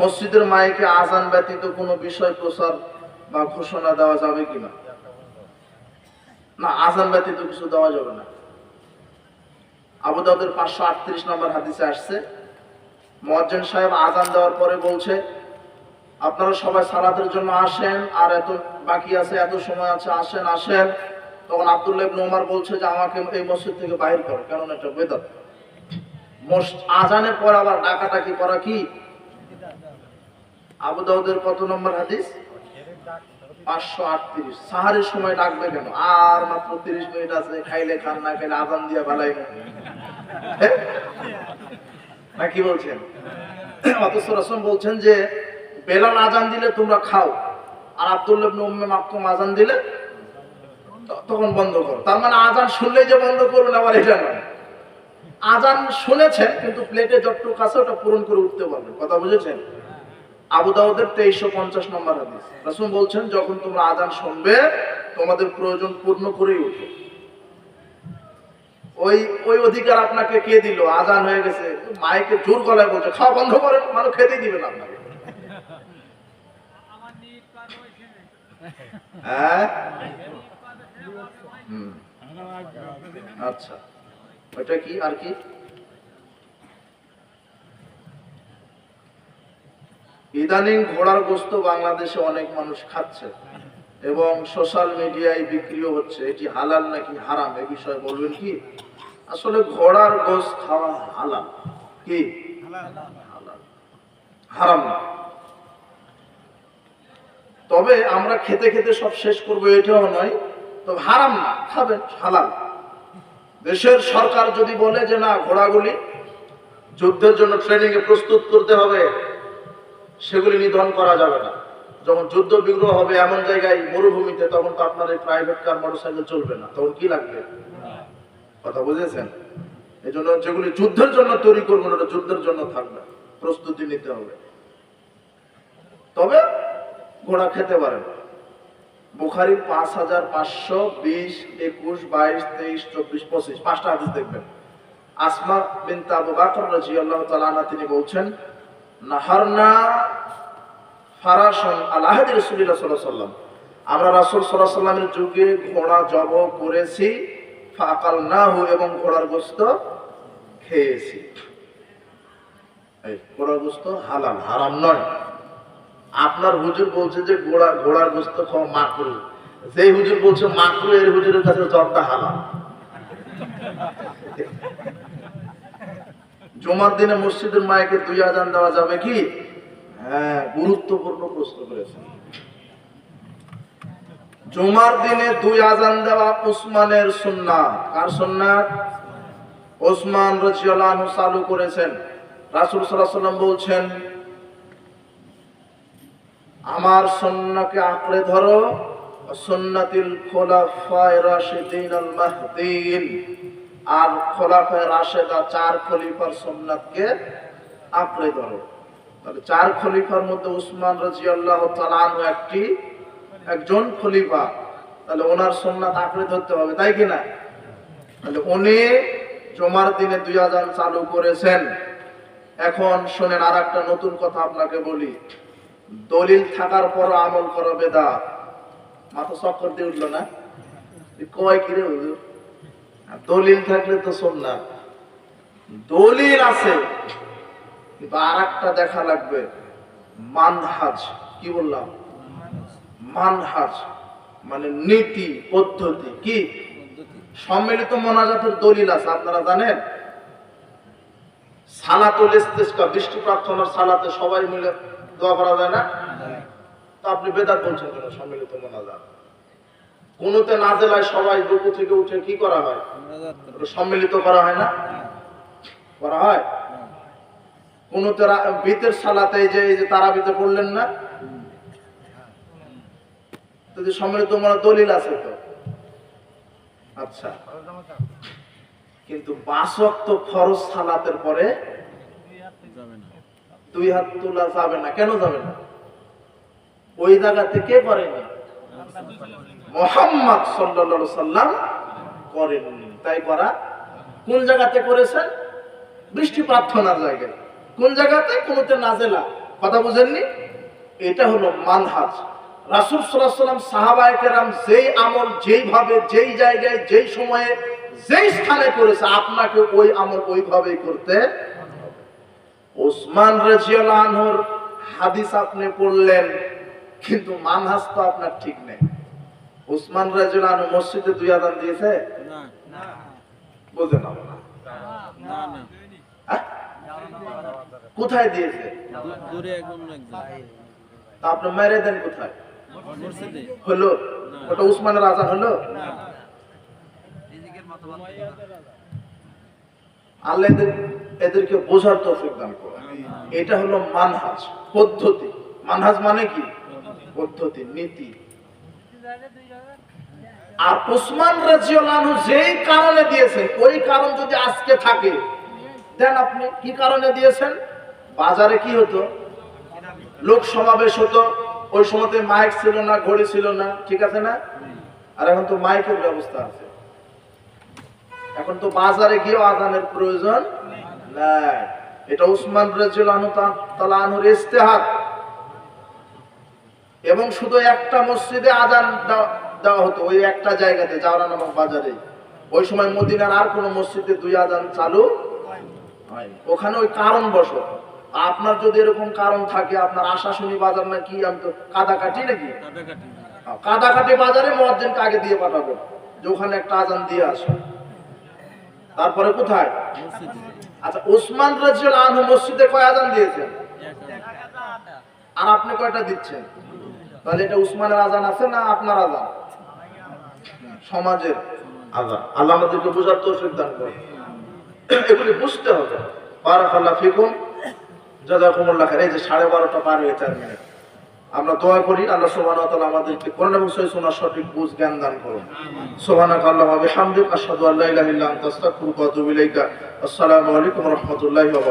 মসজিদের মাইকে আজান ব্যতীত কোনো বিষয় প্রচার বা ঘোষণা দেওয়া যাবে কিনা না? আজান ব্যতীত কিছু দেওয়া যাবে না। আবু দাউদের পাঁচশো আটত্রিশ নম্বর হাদিসে আসছে মজ্জেন সাহেব আজান দেওয়ার পরে বলছে, আপনারা সবাই সালাতের জন্য আসেন, আর এত বাকি আছে, এত সময় আছে, আসেন আসেন। তখন আব্দুল্লাহ ইবনে ওমর বলছে যে, আমাকে এই মসজিদ থেকে বাইর করো কারণ এটা বেদাত। আজানের পর আবার ডাকাটাকি করা কি? আবু দাউদের কত নম্বর হাদিস? পাঁচশো আটত্রিশ। সাহারের সময় ডাকবে কেন? আর মাত্র তিরিশ মিনিট আছে, খাইলে খান, না খাইলে আজান দিয়ে বালাই না, কি বলছেন? অথচ রসম বলছেন যে, বেলাল আজান দিলে তোমরা খাও, আর আব্দুল্লাহ ইবনে উম্মে মাকতুম আজান দিলে তখন বন্ধ করো। তার মানে আজান শুনলেই যে বন্ধ করবেন আবার এটা নয়। আজান শুনেছেন, কিন্তু প্লেটে যতটুকু আছে ওটা পূরণ করে উঠতে পারবেন। কথা বুঝেছেন? আবু দাউদের তেইশশো পঞ্চাশ নম্বর হাদিস। রাসূল বলছেন, যখন তোমরা আজান শুনবে, তোমাদের প্রয়োজন পূর্ণ করেই উঠো ওই ওই অধিকার আপনাকে কে দিল? আজান হয়ে গেছে। মাইকে জোর গলায় বলছে, খাওয়া বন্ধ করেন মানুষ খেতেই দিবে না আপনাকে। হ্যাঁ। আচ্ছা। ওইটা কি? আর কি? ইদানিং ঘোড়ার গোস্ত বাংলাদেশে অনেক মানুষ খাচ্ছে এবং সোশ্যাল মিডিয়ায় বিক্রিও হচ্ছে। এটি হালাল নাকি হারাম? এ বিষয়ে বলবেন কি? আসলে ঘোড়ার গোস খাওয়া হালাল। কি? হারাম না। তবে আমরা খেতে খেতে সব শেষ করব, এটাও নয়। তবে হারাম না, খাবেন, হালাল। দেশের সরকার যদি বলে যে না, ঘোড়াগুলি যুদ্ধের জন্য ট্রেনিং এ প্রস্তুত করতে হবে সেগুলি নিধন করা যাবে না। যখন যুদ্ধ বিগ্রহ হবে এমন জায়গায় মরুভূমিতে, তখন তো আপনার এই প্রাইভেট কার মোটরসাইকেল চলবে না। তখন কি লাগবে? কথা বুঝেছেন? এই জন্য যেগুলি যুদ্ধের জন্য তৈরি করবেন, ওটা যুদ্ধের জন্য থাকবে। প্রস্তুতি নিতে হবে। তবে ঘোড়া খেতে পারেন। বুখারির পাঁচ হাজার পাঁচশো বিশ, একুশ, বাইশ, তেইশ, চব্বিশ, পঁচিশ, পাঁচটা হাদিস দেখবেন। আসমা বিনতে আবু বাকর রাদিয়াল্লাহু তাআলা আনহা, তিনি বলছেন নাহারনা ফারাসন আলাহাদি রাসূলুল্লাহ সাল্লাল্লাহু আলাইহি আমরা রাসূল সাল্লাল্লাহু আলাইহি যুগে ঘোড়া জব করেছি ফাকালনাহু এবং ঘোড়ার গোশত খেয়েছি। ঘোড়ার গোশত হালাল, হারাম নয়। আপনার হুজুর বলছে যে ঘোড়া, ঘোড়ার গোস্ত খাওয়া মাকরু। যে হুজুর বলছে মাকরু, এর হুজুরের কাছে জবটা হালাল। জমার দিনে মসজিদের মায়েকে দুই আজান দেওয়া যাবে কি? হ্যাঁ গুরুত্বপূর্ণ প্রশ্ন করেছেন। জুমার দিনে দুই আজান দেওয়া উসমানের সুন্নাত। কার সুন্নাত? ওসমান আনহু চালু করেছেন। রাসূল সাল্লাম বলছেন, আমার সন্নাকে আঁকড়ে ধরো, সন্নাতিল খোলাফায়ে রাশিদিন মাহদিন। আর খোলাফায়ে রাশেদা চার খলিফার সন্নাতকে আঁকড়ে ধরো তাহলে চার খলিফার মধ্যে উসমান রাজিয়াল্লাহু তাআলা আনহু একটি, একজন খলিফা। তাহলে ওনার সোমনাথ আঁকড়ে ধরতে হবে, তাই কি না? তাহলে উনি জমার দিনে দুই আজান চালু করেছেন। এখন শোনেন আর একটা নতুন কথা আপনাকে বলি। দলিল থাকার পর আমল করা বেদা মাথা চক্কর দিয়ে উঠল না? কয় কিরে হুজুর? দলিল থাকলে তো শোন না দলিল আছে কিন্তু আর একটা দেখা লাগবে। মানহাজ কি বললাম? মানহাজ মানে নীতি পদ্ধতি কি? সম্মিলিত মোনাজাতের দলিল আছে আপনারা জানেন? সালাতুল ইস্তিসকা বৃষ্টি প্রার্থনার সালাতে সবাই মিলে দোয়া করা যায় না? তো আপনি বেদাত বলছেন কেন সম্মিলিত মোনাজাত? কোনোতে নাজেলায় সবাই রুকু থেকে উঠে কি করা হয়? সম্মিলিত করা হয় না? করা হয়? কোনোতে রা- বিতের সালাতে যে, এই যে তারা ভিতরে পড়লেন না? যদি সম্মিলিত মোনা দলিল আছে তো। আচ্ছা। কিন্তু পাঁচ ওয়াক্ত ফরজ সালাতের পরে দুই হাত তোলা যাবে না। কেন যাবে না? ওই জায়গাতে কে করেনি? মোহাম্মদ সাল্লাল্লাহু সাল্লাম করেননি। তাই করা কোন জায়গাতে করেছেন? বৃষ্টি প্রার্থনার জায়গায়। কোন জায়গাতে? কোনোতে নাজেলা। কথা বুঝেননি? এটা হলো মানহাজ। রাসুল সাল্লাহ সাল্লাম সাহাবায়কেরাম যেই আমল, যেইভাবে, যেই জায়গায়, যেই সময়ে, যেই স্থানে করেছে, আপনাকে ওই আমল ওইভাবেই করতে ওসমান রাজিয়াল্লাহু আনহুর হাদিস আপনি পড়লেন, কিন্তু মানহাজ তো আপনার ঠিক নেই। ওসমান রাজিয়াল্লাহু আনহু মসজিদে দুই আদান দিয়েছে? বলতে না? কোথায় দিয়েছে? আপনি মেরে দেন কোথায়? হলো? ওটা উসমানের আজান হলো? আল্লাহ এদের এদেরকে বোঝার তৌফিক দান করে এটা হলো মানহাজ পদ্ধতি। মানহাজ মানে কি? পদ্ধতি নীতি। আর ওসমান রাজিয়াল্লাহু যেই কারণে দিয়েছেন ওই কারণ যদি আজকে থাকে, দেন আপনি কি কারণে দিয়েছেন? বাজারে কি হতো? লোক সমাবেশ হতো, ওই সময়তে মাইক ছিল না, ঘড়ি ছিল না, ঠিক আছে না? আর এখন তো মাইকের ব্যবস্থা আছে। এখন তো বাজারে গিয়েও আজানের প্রয়োজন নাই। এটা উসমান রাজিয়াল্লাহু তাআলা আনহুর ইস্তেহাদ এবং শুধু একটা মসজিদে আজান দেওয়া- হতো ওই একটা জায়গাতে জাওরা নামক বাজারে। ওই সময় মদিনার আর কোনো মসজিদে দুই আজান চালু ওখানে ওই কারণ বসত আপনার যদি এরকম কারণ থাকে আপনার আশা শুনি বাজার না কি আমি তো কাদাকাটি নাকি? কাটাকাটি কাদাকাটি বাজারে মহাজনকে আগে দিয়ে পাঠাবো যে ওখানে একটা আজান দিয়ে আসো। তারপরে কোথায়? আচ্ছা ওসমান রাজিয়াল আনহু মসজিদে কয় আজান দিয়েছেন? আর আপনি কয়টা দিচ্ছেন? তাহলে এটা উসমানের আজান আছে না আপনার আজান? সমাজের আজান। আল্লাহ আমাদেরকে বোঝার তো দান করে এগুলি বুঝতে হবে। বারাকাল্লাহ ফিকুম। জাজাকুমুল্লাহ খাইর। এই যে সাড়ে বারোটা পার হয়ে চার মিনিট। আমরা দোয়া করি, আল্লাহ সুবহানাহু ওয়া তাআলা আমাদেরকে কোরআন এবং সহিহ সুন্নাহ সঠিক বুঝ, জ্ঞান দান করুন। সুবহানাকা আল্লাহুম্মা ওয়া বিহামদিক, আশহাদু আল্লা ইলাহা ইল্লা আনতা আস্তাগফিরুকা ওয়া আতুবু ইলাইকা। আসসালামু আলাইকুম রাহমাতুল্লাহি ওয়া